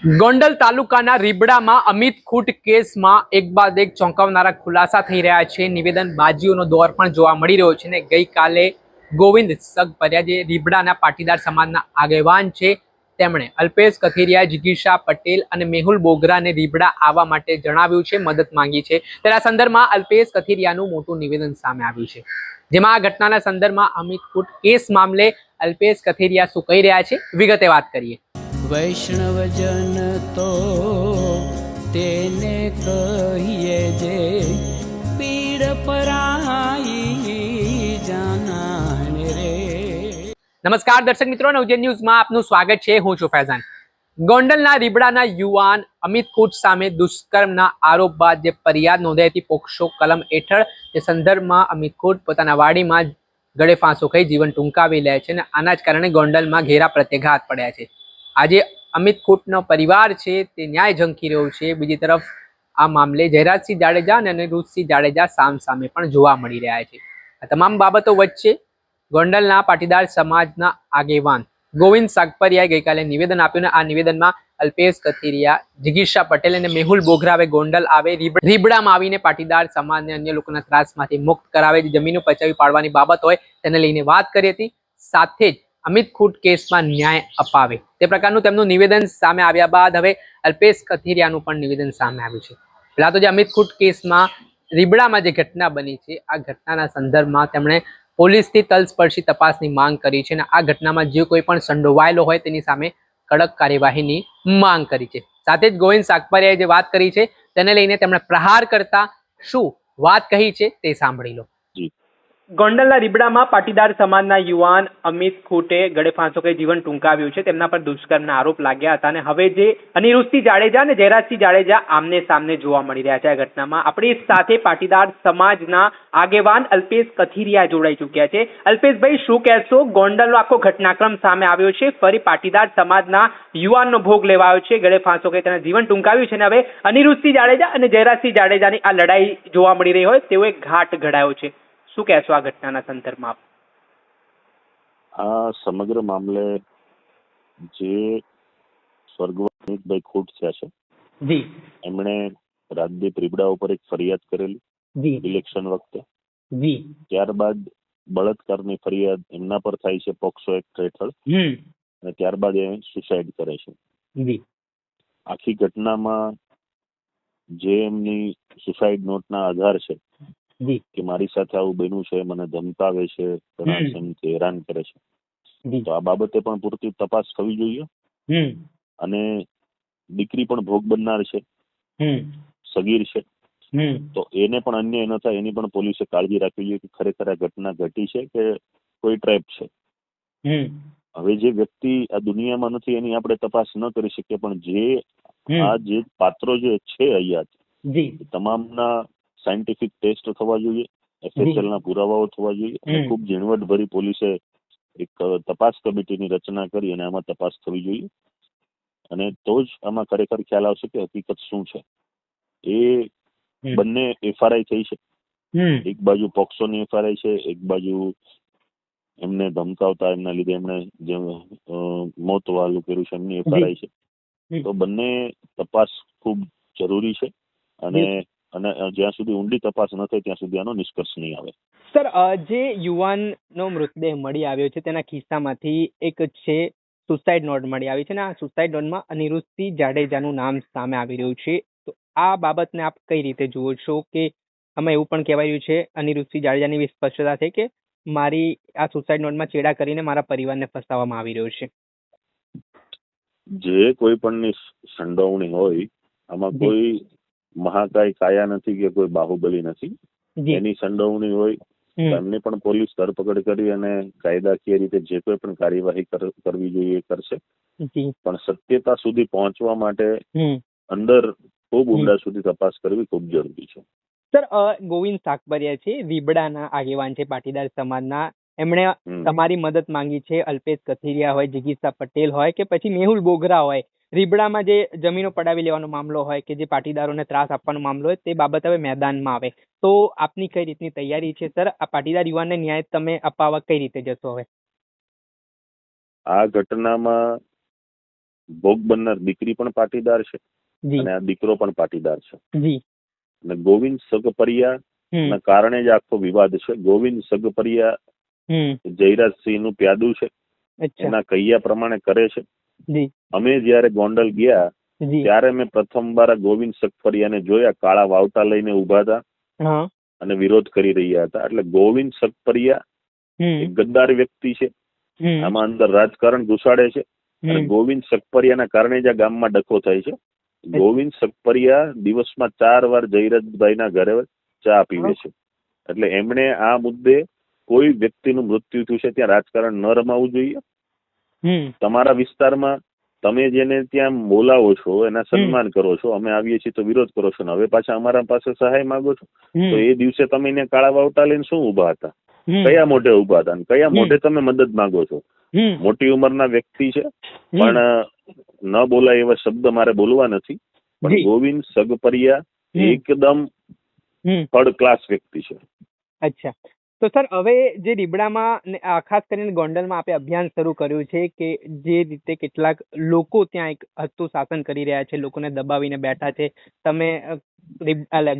ગોંડલ તાલુકાના રીબડામાં અમિત ખૂટ કેસમાં એક બાદ એક ચોંકાવનારા ખુલાસા થઈ રહ્યા છે. નિવેદન બાજીઓનો દોર પણ જોવા મળી રહ્યો છે ને ગઈકાલે ગોવિંદ સગપરિયા જે રીબડાના પાટીદાર સમાજના આગેવાન છે. તેમણે અલ્પેશ કથિરિયા જિગીશા પટેલ અને મેહુલ બોગરાને રીબડા આવવા માટે જણાવ્યું છે, મદદ માંગી છે. આ સંદર્ભમાં અલ્પેશ કથિરિયાનું મોટું નિવેદન સામે આવ્યું છે. જેમાં આ ઘટનાના સંદર્ભમાં અમિત ખૂટ કેસ મામલે અલ્પેશ કથિરિયા શું કહી રહ્યા છે, વિગતે વાત કરીએ. વૈષ્ણવજન તો તેને કહીએ જે પીડ પરાઈ જાનાને રે. નમસ્કાર દર્શક મિત્રો નવજન ન્યૂઝમાં આપનું સ્વાગત છે. હું છું ફૈઝાન. ગોંડલના રીબડાના યુવાન અમિત કુટ સામે દુષ્કર્મના આરોપ બાદ જે ફરિયાદ નોંધાઈ હતી પોક્સો કલમ હેઠળ, તે સંદર્ભમાં અમિત કુટ પોતાના વાડીમાં ગળે ફાંસો ખાઈ જીવન ટૂંકાવી લે છે અને આના જ કારણે ગોંડલમાં ઘેરા પ્રત્યાઘાત પડ્યા છે. આજે અમિત ખૂટનો પરિવાર છે, તે ન્યાય ઝંખી રહ્યો છે. બીજી તરફ આ મામલે જયરાજસિંહ જાડેજા અને અનિરુદ્ધસિંહ જાડેજા સામ સામે પણ જોવા મળી રહ્યા છે. આ તમામ બાબતો વચ્ચે ગોંડલના પાટીદાર સમાજના આગેવાન ગોવિંદ સાગપરિયાએ ગઈકાલે નિવેદન આપ્યું અને આ નિવેદનમાં અલ્પેશ કથિરિયા જિગીર્ષા પટેલ અને મેહુલ બોઘરાવે ગોંડલ આવે, રીબ- રીબડામાં આવીને પાટીદાર સમાજને અન્ય લોકોના ત્રાસમાંથી મુક્ત કરાવે જમીનો પચાવી પાડવાની બાબત હોય તેને લઈને વાત કરી હતી. સાથે જ અમિત ખૂટ કેસમાં ન્યાય અપાવે. તે પ્રકારનું તેમનું નિવેદન સામે આવ્યા બાદ હવે અલ્પેશ કથિરિયાનું પણ નિવેદન સામે આવ્યું છે. પહેલાં તો જે અમિત ખૂટ કેસમાં રીબડામાં જે ઘટના બની છે, આ ઘટનાના સંદર્ભમાં તેમણે પોલીસથી તલસ્પર્શી તપાસની માંગ કરી છે અને આ ઘટનામાં જે કોઈ પણ સંડોવાયેલો હોય તેની સામે કડક કાર્યવાહીની માંગ કરી છે. સાથે જ ગોવિંદ સાકપરિયાએ જે વાત કરી છે, તેને લઈને તેમણે પ્રહાર કરતા શું વાત કહી છે તે સાંભળી લો. ગોંડલના રીબડામાં પાટીદાર સમાજના યુવાન અમિત ખૂટે ગળે ફાંસો કઈ જીવન ટૂંકાવ્યું છે. તેમના પર દુષ્કર્મના આરોપ લાગ્યા હતા અને હવે જે અનિરુદ્ધસિંહ જાડેજા અને જયરાજસિંહ જાડેજા આમને સામને જોવા મળી રહ્યા છે આ ઘટનામાં. આપણી સાથે પાટીદાર સમાજના આગેવાન અલ્પેશ કથિરિયા જોડાઈ ચૂક્યા છે. અલ્પેશભાઈ, શું કહેશો? ગોંડલનો આખો ઘટનાક્રમ સામે આવ્યો છે. ફરી પાટીદાર સમાજના યુવાનનો ભોગ લેવાયો છે. ગળે ફાંસો કઈ તેના જીવન ટૂંકાવ્યું છે અને હવે અનિરુદ્ધસિંહ જાડેજા અને જયરાજસિંહ જાડેજાની આ લડાઈ જોવા મળી રહી હોય તેવો એક ઘાટ ઘડાયો છે. શું કહેશો આ ઘટનાના સંદર્ભમાં આ સમગ્ર મામલે જે સ્વર્ગવાસ અમિતભાઈ ખોટ થયા છે જી. એમણે રાજદીપ રીબડા ઉપર એક ફરિયાદ કરેલી જી. ઇલેક્શન વખતે. જી. ત્યારબાદ બળાત્કારની ફરિયાદ એમના પર થાય છે પોક્સો એક્ટ હેઠળ. અને ત્યારબાદ એ સુસાઇડ કરે છે. જી. આખી ઘટનામાં જે એમની સુસાઇડ નોટના આધાર છે કે મારી સાથે આવું બન્યું છે મને ધમકાવે છે ઘણા હેરાન કરે છે. તો આ બાબતે પણ પૂરતી તપાસ થવી જોઈએ અને દીકરી પણ ભોગ બનનાર છે સગીર છે. તો એને પણ અન્ય ન થાય એની પણ પોલીસે કાળજી રાખવી જોઈએ કે ખરેખર આ ઘટના ઘટી છે કે કોઈ ટ્રેપ છે. હવે જે વ્યક્તિ આ દુનિયામાં નથી એની આપણે તપાસ ન કરી શકીએ પણ જે આ જે પાત્રો જે છે અહીંયા તમામના સાયન્ટિફિક ટેસ્ટ થવા જોઈએ FSL ના પુરાવાઓ થવા જોઈએ અને. ખૂબ ઝીણવટભરી પોલીસે એક તપાસ કમિટીની રચના કરી અને આમાં તપાસ થવી જોઈએ. અને તો જ આમાં ખરેખર ખ્યાલ આવશે કે હકીકત શું છે. એ બંને એફઆરઆઈ થઈ છે. એક બાજુ પોક્સોની એફઆરઆઈ છે એક બાજુ એમને ધમકાવતા એમના લીધે એમણે જે મોત વાલું કર્યું છે એમની એફઆરઆઈ છે. તો બંને તપાસ ખૂબ જરૂરી છે અને અને જ્યાં સુધી ઊંડી તપાસ ન થાય ત્યાં સુધી આનો નિષ્કર્ષ નહીં આવે. સર જે યુવાનનો મૃતદેહ મળી આવ્યો છે તેના ખિસ્સામાંથી એક છે સુસાઇડ નોટ મળી આવી છે અને આ સુસાઇડ નોટમાં અનિરુદ્ધસિંહ જાડેજાનું નામ સામે આવી રહ્યું છે. તો આ બાબતને આપ કઈ રીતે જુઓ છો કે આમાં એવું પણ કહેવાય રહ્યું છે અનિરુદ્ધસિંહ જાડેજાની સ્પષ્ટતા છે કે મારી આ સુસાઇડ નોટમાં ચેડા કરીને મારા પરિવારને ફસાવવામાં આવી રહ્યો છે? જે કોઈ પણની સંડોવણી હોય આમાં કોઈ મહાકાય કાયા નથી કે કોઈ બાહુબલી નથી. એની સંડોવણી હોય એમને પણ પોલીસ ધરપકડ કરી અને કાયદાકીય રીતે જે કોઈ પણ કાર્યવાહી કરવી જોઈએ એ કરશે. પણ સત્યતા સુધી પહોંચવા માટે અંદર ખૂબ ઊંડા સુધી તપાસ કરવી ખૂબ જરૂરી છે. સર ગોવિંદ સાકબરિયા છે રીબડાના આગેવાન છે પાટીદાર સમાજના. એમણે તમારી મદદ માંગી છે અલ્પેશ કથિરિયા હોય જિગીસા પટેલ હોય કે પછી મેહુલ બોગરા હોય. રીબડામાં જે જમીનો પડાવી લેવાનો મામલો હોય કે જે પાટીદારોને ત્રાસ આપવાનો મામલો હોય તે બાબત હવે મેદાનમાં આવે. તો આપની કઈ રીતની તૈયારી છે સર? આ પાટીદાર યુવાનને ન્યાય તમે અપાવવા કઈ રીતે જશો હવે? આ ઘટનામાં ભોગ બનનાર દીકરી પણ પાટીદાર છે અને આ દીકરો પણ પાટીદાર છે. જી. અને ગોવિંદ સગપરિયા ના કારણે જ આખો વિવાદ છે. ગોવિંદ સગપરિયા જયરાજસિંહનું પ્યાદું છે. એના કૈયા પ્રમાણે કરે છે. અમે જયારે ગોંડલ ગયા ત્યારે મેં પ્રથમવાર વાર ગોવિંદ સગપરિયાને જોયા કાળા વાવટા લઈને ઊભા હતા અને વિરોધ કરી રહ્યા હતા. એટલે ગોવિંદ સખપરિયા એક ગદ્દાર વ્યક્તિ છે. આમાં અંદર રાજકારણ ઘુસાડે છે અને હમ. ગોવિંદ સગપરિયાના કારણે જ આ ગામમાં ડખો થાય છે. ગોવિંદ સખપરિયા દિવસમાં ચાર વાર જયરાજભાઈના ઘરે ચા પીવે છે. એટલે એમણે આ મુદ્દે કોઈ વ્યક્તિનું મૃત્યુ થયું છે. ત્યાં રાજકારણ ન રમાવું જોઈએ. તમારા વિસ્તારમાં તમે જેને ત્યાં બોલાવો છો એના સન્માન કરો છો અમે આવીએ છીએ તો વિરોધ કરો છો ને. હવે પાછા અમારા પાસે સહાય માંગો છો? તો એ દિવસે તમે એને કાળા વાવટા લઈને શું ઊભા હતા? કયા મોઢે ઊભા હતા કયા મોઢે તમે મદદ માંગો છો? મોટી ઉંમરના વ્યક્તિ છે પણ ન બોલાય એવા શબ્દ મારે બોલવા નથી. પણ ગોવિંદ સગપરિયા એકદમ થર્ડ ક્લાસ વ્યક્તિ છે. અચ્છા. તો સર, હવે જે રીબડામાં ખાસ કરીને ગોંડલમાં આપણે અભિયાન શરૂ કર્યું છે કે જે રીતે કેટલાક લોકો ત્યાં એક હતું શાસન કરી રહ્યા છે, લોકોને દબાવીને બેઠા છે. તમે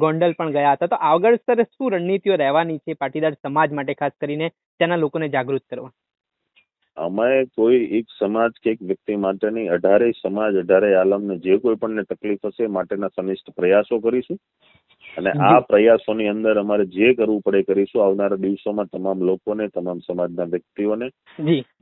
ગોંડલ પણ ગયા હતા. તો આગળ સર, શું રણનીતિઓ રહેવાની છે પાટીદાર સમાજ માટે ખાસ કરીને ત્યાંના લોકોને જાગૃત કરવા? અમે કોઈ એક સમાજ કે એક વ્યક્તિ માટે નહીં અઢારેય સમાજ, અઢારેય આલમને જે કોઈ પણને તકલીફ હશે માટેના સનિષ્ઠ પ્રયાસો કરીશું. અને આ પ્રયાસોની અંદર અમારે જે કરવું પડે કરીશું. આવનારા દિવસોમાં તમામ લોકોને તમામ સમાજના વ્યક્તિઓને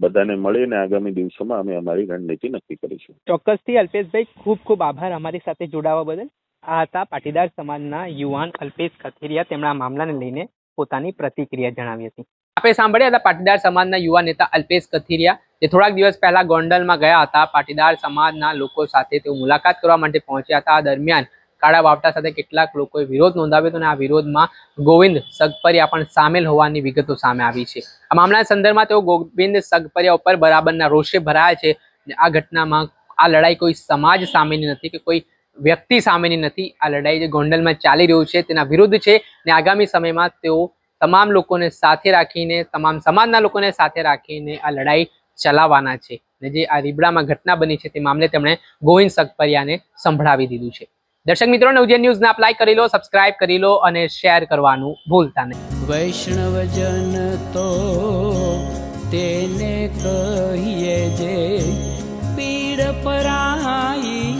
બધાને મળીને આગામી દિવસોમાં અમે અમારી રણનીતિ નક્કી કરીશું. ચોક્કસથી અલ્પેશભાઈ ખૂબ ખૂબ આભાર અમારી સાથે જોડાવા બદલ. આ હતા પાટીદાર સમાજના યુવાન અલ્પેશ કથિરિયા. તેમના આ મામલાને લઈને પોતાની પ્રતિક્રિયા જણાવી હતી. આપણે સાંભળ્યા હતા પાટીદાર સમાજના યુવા નેતા અલ્પેશ કથિરિયા જે થોડાક દિવસ પહેલા ગોંડલમાં ગયા હતા. પાટીદાર સમાજના લોકો સાથે તેઓ મુલાકાત કરવા માટે પહોંચ્યા હતા. આ દરમિયાન કાળા વાવટા સાથે કેટલાક લોકોએ વિરોધ નોંધાવ્યો હતો અને આ વિરોધમાં ગોવિંદ સગપરિયા પણ સામેલ હોવાની વિગતો સામે આવી છે. આ મામલાના સંદર્ભમાં તેઓ ગોવિંદ સગપરિયા ઉપર બરાબરના રોષે ભરાયા છે. આ ઘટનામાં આ લડાઈ કોઈ સમાજ સામેની નથી કે કોઈ વ્યક્તિ સામેની નથી. આ લડાઈ જે ગોંડલમાં ચાલી રહ્યું છે તેના વિરુદ્ધ છે અને આગામી સમયમાં તેઓ તમામ લોકોને સાથે રાખીને, તમામ સમાજના લોકોને સાથે રાખીને આ લડાઈ ચલાવવાના છે. અને જે આ રીબડામાં ઘટના બની છે તે મામલે તેમણે ગોવિંદ સગપરિયાને સંભળાવી દીધું છે. દર્શક મિત્રો નવજન ન્યૂઝને આપ લાઈક કરી લો સબસ્ક્રાઇબ કરી લો અને શેર કરવાનું ભૂલતા નહીં. વૈષ્ણવજન તો તેને કહીએ જે પીડ પરાઈ